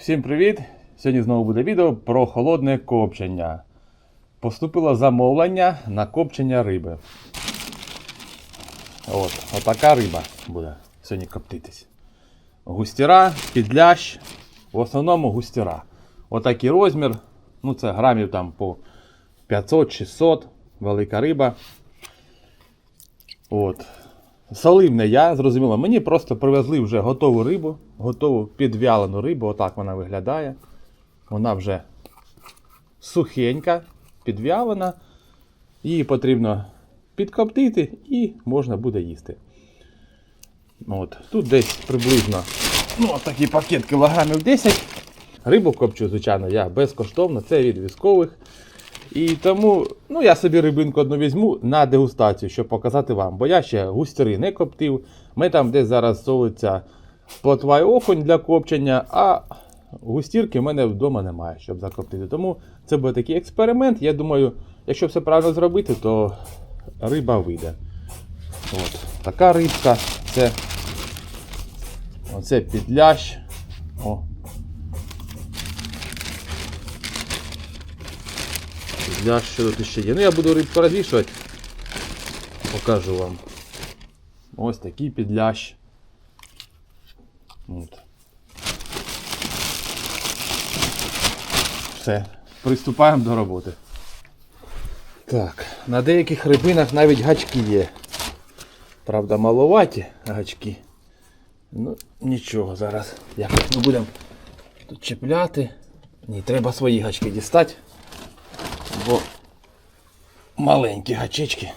Всім привіт! Сьогодні знову буде відео про холодне копчення. Поступило замовлення на копчення риби. От, отака риба буде сьогодні коптитись. Густіра, підлящ, в основному густіра. Отакий розмір. Ну це грамів там по 500-600, велика риба. От. Солив не я, зрозуміло, мені просто привезли вже готову рибу, готову підвялену рибу, отак вона виглядає. Вона вже сухенька, підвялена. Її потрібно підкоптити і можна буде їсти. От. Тут десь приблизно ну, такий пакет кілограмів 10. Рибу копчу, звичайно, я безкоштовно, це від військових. І тому ну, я собі рибинку одну візьму на дегустацію, щоб показати вам. Бо я ще густяри не коптив. Ми там десь зараз солиться плотва і окунь для копчення, а густірки в мене вдома немає, щоб закоптити. Тому це буде такий експеримент. Я думаю, якщо все правильно зробити, то риба вийде. От. Така рибка. Це оце підлящ. О, Для що тут ще є. Ну я буду рибку розвішувати. Покажу вам. Ось такий підлящ. От. Все, приступаємо до роботи. Так, на деяких рибинах навіть гачки є. Правда, маловаті гачки. Ну, нічого, зараз якось ми будемо тут чіпляти. Ні, треба свої гачки дістати бо маленькі гачечки.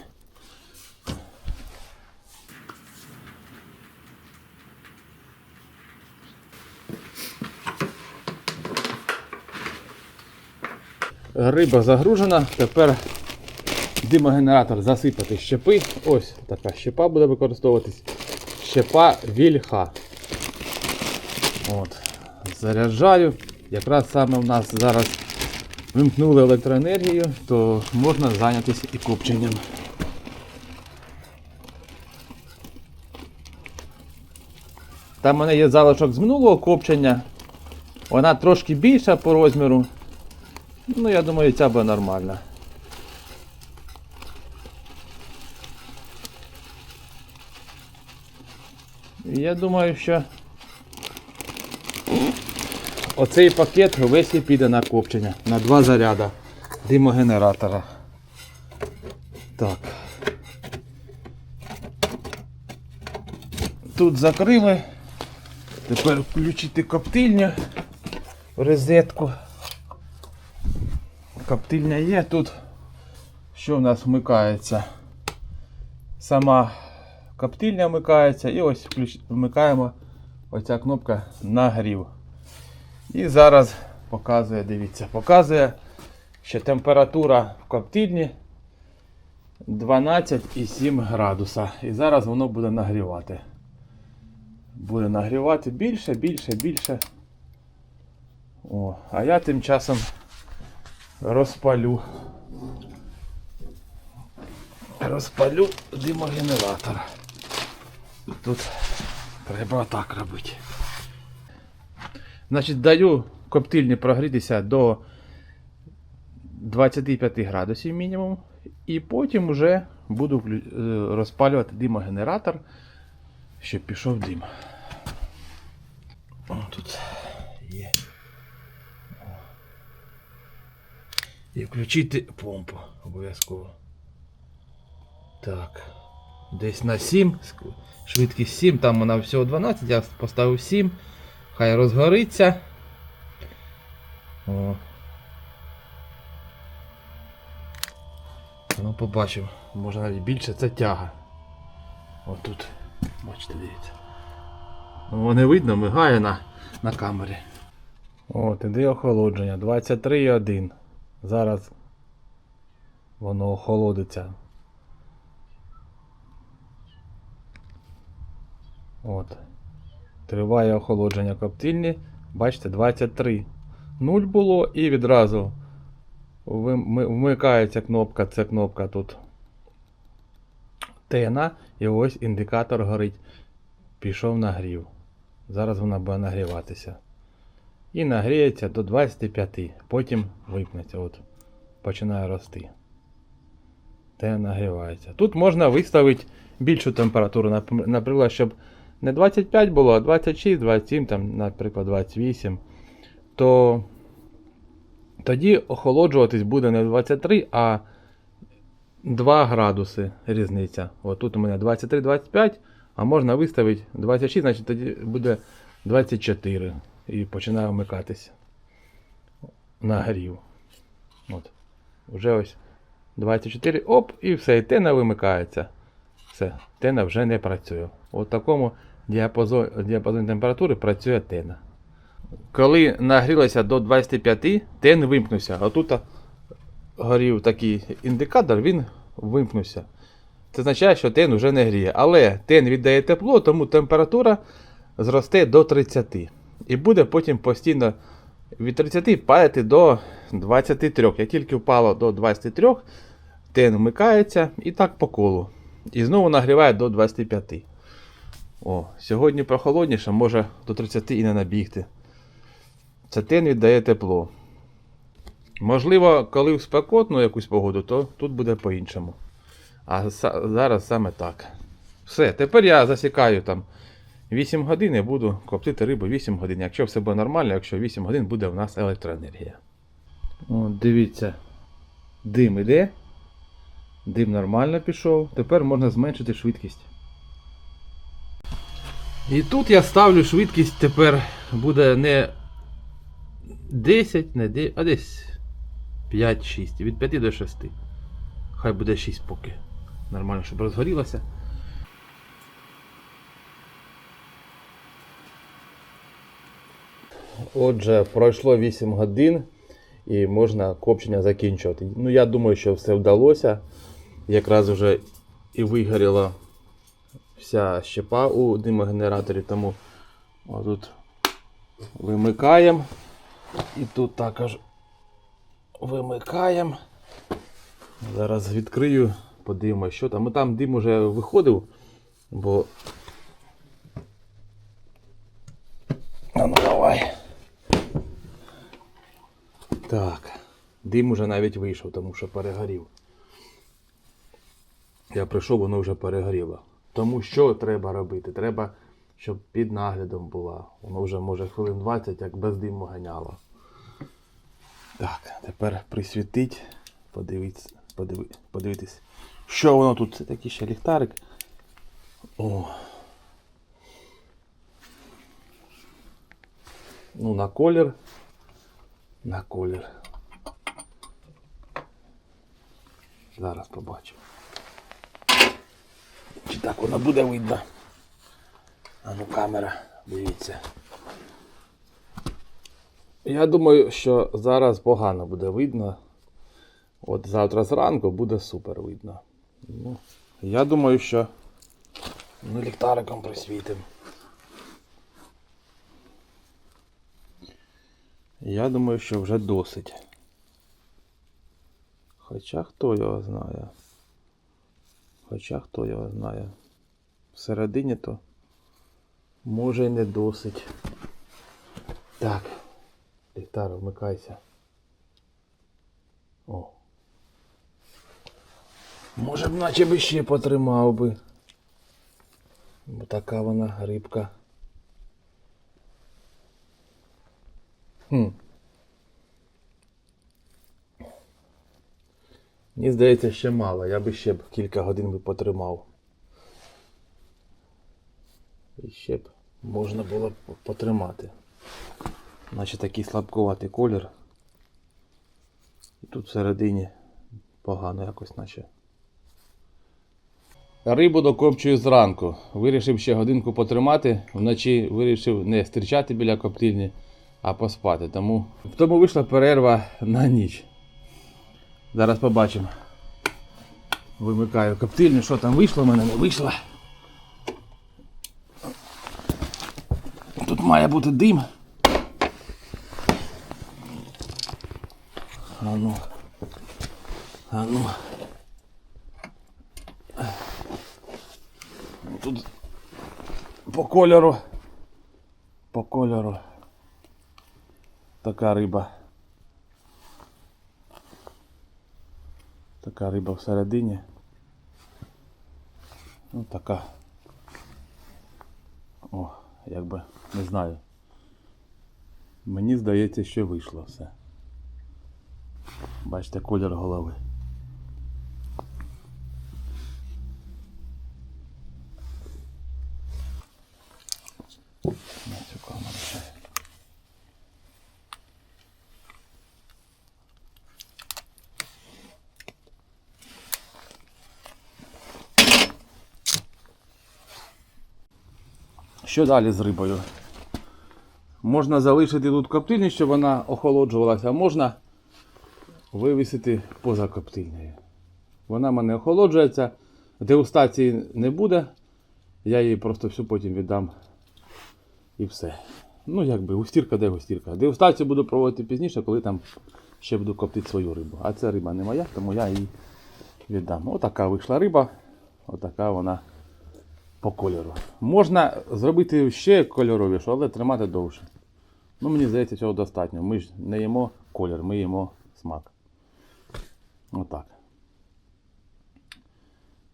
Риба загружена, тепер димогенератор засипати щепи. Ось така щепа буде використовуватись. Щепа вільха. От. Заряджаю. Якраз саме в нас зараз вимкнули електроенергію, то можна зайнятися і копченням. Там в мене є залишок з минулого копчення. Вона трошки більша по розміру. Ну, я думаю, ця буде нормальна. Я думаю, що Оцей пакет весь і піде на копчення. На два заряда димогенератора. Так. Тут закрили. Тепер включити коптильню розетку. Коптильня є тут. Що в нас вмикається? Сама коптильня вмикається і ось вмикаємо оця кнопка нагрів. І зараз показує, дивіться, показує, що температура в коптильні 12,7 градуса. І зараз воно буде нагрівати. Буде нагрівати більше, більше, більше. О, а я тим часом розпалю. Розпалю димогенератор. Тут треба так робити. Значить, даю коптильні прогрітися до 25 градусів мінімум. І потім вже буду е, розпалювати димогенератор, щоб пішов дим. О, тут є. І включити помпу обов'язково. Так. Десь на 7. Швидкість 7, там вона всього 12, я поставив 7. Хай розгориться. О. Ну, побачимо. Може навіть більше це тяга. Отут. Бачите, дивіться. Ну, не видно, мигає на, на камері. От, іде охолодження. 23,1. Зараз воно охолодиться. От. Триває охолодження коптильні. Бачите, 23. 0 було і відразу вмикається кнопка, це кнопка тут тена, і ось індикатор горить. Пішов нагрів. Зараз вона буде нагріватися. і нагріється до 25. Потім випнеться. От, починає рости. Те нагрівається. Тут можна виставити більшу температуру, наприклад, щоб не 25 було, а 26, 27, там, наприклад, 28. То тоді охолоджуватись буде не 23, а 2 градуси різниця. От тут у мене 23-25, а можна виставити 26, значить тоді буде 24. І починає вмикатися. Нагрів. От. Уже ось 24, оп, і все, і тена вимикається. Все, тена вже не працює. У такому діапазоні, діапазоні температури працює тена. Коли нагрілося до 25, тен вимкнувся. А тут горів такий індикатор, він вимкнувся. Це означає, що тен вже не гріє. Але тен віддає тепло, тому температура зросте до 30. І буде потім постійно від 30 падати до 23. Як тільки впало до 23, тен вмикається і так по колу. І знову нагріває до 25. О, сьогодні прохолодніше, може до 30 і не набігти. Це тен віддає тепло. Можливо, коли в спекотну якусь погоду, то тут буде по-іншому. А зараз саме так. Все, тепер я засікаю там 8 годин і буду коптити рибу 8 годин. Якщо все буде нормально, якщо 8 годин буде в нас електроенергія. О, дивіться, дим іде. Дим нормально пішов. Тепер можна зменшити швидкість. І тут я ставлю швидкість тепер буде не 10, не 9, а десь 5-6. Від 5 до 6. Хай буде 6 поки. Нормально, щоб розгорілося. Отже, пройшло 8 годин і можна копчення закінчувати. Ну, я думаю, що все вдалося. Якраз вже і вигоріла вся щепа у димогенераторі, тому отут вимикаємо. І тут також вимикаємо. Зараз відкрию, подивимося, що там. Ну, Там дим уже виходив, бо. Ну давай. Так. Дим уже навіть вийшов, тому що перегорів. Я прийшов, воно вже перегоріло. Тому що треба робити? Треба, щоб під наглядом була. Воно вже може хвилин 20, як без диму ганяло. Так, тепер присвітить, подивитись, подиви, подивитись, що воно тут. Це такий ще ліхтарик. О. Ну, на колір. На колір. Зараз побачимо. Чи так воно буде видно? А ну камера, дивіться. Я думаю, що зараз погано буде видно. От завтра зранку буде супер видно. Ну, я думаю, що ми ліхтариком присвітимо. Я думаю, що вже досить. Хоча хто його знає. Хоча хто його знає. Всередині то може й не досить. Так. Ліхтар, вмикайся. О. Може б наче би ще потримав би. Бо така вона рибка. Хм. Мені здається, ще мало. Я би ще б кілька годин би потримав. І ще б можна було б потримати. Наче такий слабкуватий колір. І тут всередині погано якось наче. Рибу докопчую зранку. Вирішив ще годинку потримати. Вночі вирішив не стрічати біля коптильні, а поспати. Тому, тому вийшла перерва на ніч. Зараз побачимо. Вимикаю коптильню, що там вийшло, в мене не вийшло. Тут має бути дим. А ну. А ну. Тут по кольору. По кольору. така риба. Така риба всередині. Ну така. О, якби не знаю. Мені здається, що вийшло все. Бачите колір голови. На Що далі з рибою? Можна залишити тут коптильню, щоб вона охолоджувалася, а можна вивісити поза коптильнею. Вона в мене охолоджується, дегустації не буде. Я її просто всю потім віддам і все. Ну, якби густірка, де густірка. Дегустацію буду проводити пізніше, коли там ще буду коптити свою рибу. А ця риба не моя, тому я її віддам. Отака вийшла риба, отака вона по кольору. Можна зробити ще кольоровіше, але тримати довше. Ну, мені здається, цього достатньо. Ми ж не їмо колір, ми їмо смак. Отак.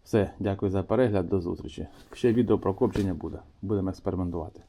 Все, дякую за перегляд, до зустрічі. Ще відео про копчення буде. Будемо експериментувати.